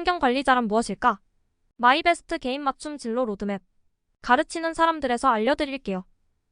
환경관리자란 무엇일까? 마이베스트 개인 맞춤 진로 로드맵. 가르치는 사람들에서 알려드릴게요.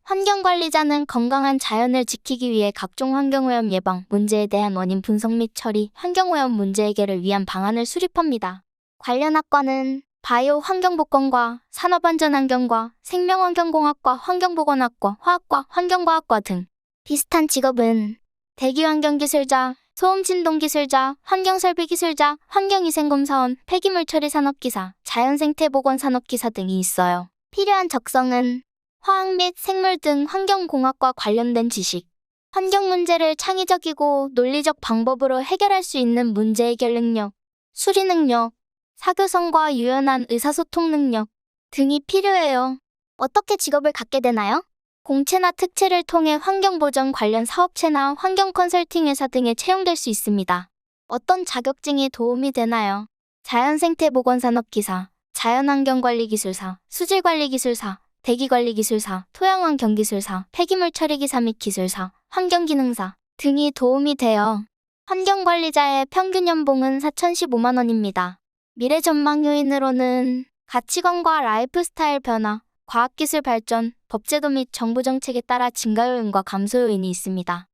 환경관리자는 건강한 자연을 지키기 위해 각종 환경오염 예방, 문제에 대한 원인 분석 및 처리, 환경오염 문제 해결을 위한 방안을 수립합니다. 관련 학과는 바이오 환경보건과 산업안전환경과 생명환경공학과 환경보건학과 화학과 환경과학과 등 비슷한 직업은 대기환경기술자, 소음진동기술자, 환경설비기술자, 환경위생검사원, 폐기물 처리 산업기사, 자연생태보건 산업기사 등이 있어요. 필요한 적성은 화학 및 생물 등 환경공학과 관련된 지식, 환경 문제를 창의적이고 논리적 방법으로 해결할 수 있는 문제 해결 능력, 수리 능력, 사교성과 유연한 의사소통 능력 등이 필요해요. 어떻게 직업을 갖게 되나요? 공채나 특채를 통해 환경보전 관련 사업체나 환경 컨설팅 회사 등에 채용될 수 있습니다. 어떤 자격증이 도움이 되나요? 자연생태보건산업기사, 자연환경관리기술사, 수질관리기술사, 대기관리기술사, 토양환경기술사, 폐기물 처리기사 및 기술사, 환경기능사 등이 도움이 되어 환경관리자의 평균 연봉은 4,015만 원입니다. 미래 전망 요인으로는 가치관과 라이프 스타일 변화, 과학기술 발전, 법제도 및 정부 정책에 따라 증가 요인과 감소 요인이 있습니다.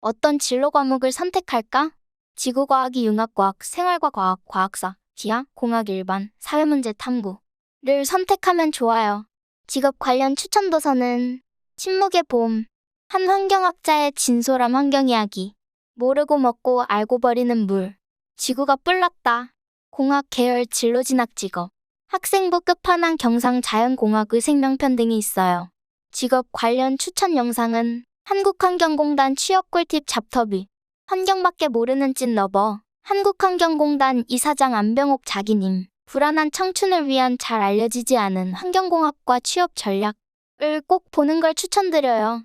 어떤 진로 과목을 선택할까? 지구과학이 융합과학, 생활과과학, 과학사, 기하, 공학 일반, 사회문제 탐구를 선택하면 좋아요. 직업 관련 추천 도서는 침묵의 봄, 한 환경학자의 진솔한 환경 이야기, 모르고 먹고 알고 버리는 물, 지구가 뿔났다, 공학 계열 진로 진학 직업, 학생부 끝판왕 경상 자연공학의 생명편 등이 있어요. 직업 관련 추천 영상은 한국환경공단 취업 꿀팁 잡터비, 환경밖에 모르는 찐러버, 한국환경공단 이사장 안병옥 자기님, 불안한 청춘을 위한 잘 알려지지 않은 환경공학과 취업 전략을 꼭 보는 걸 추천드려요.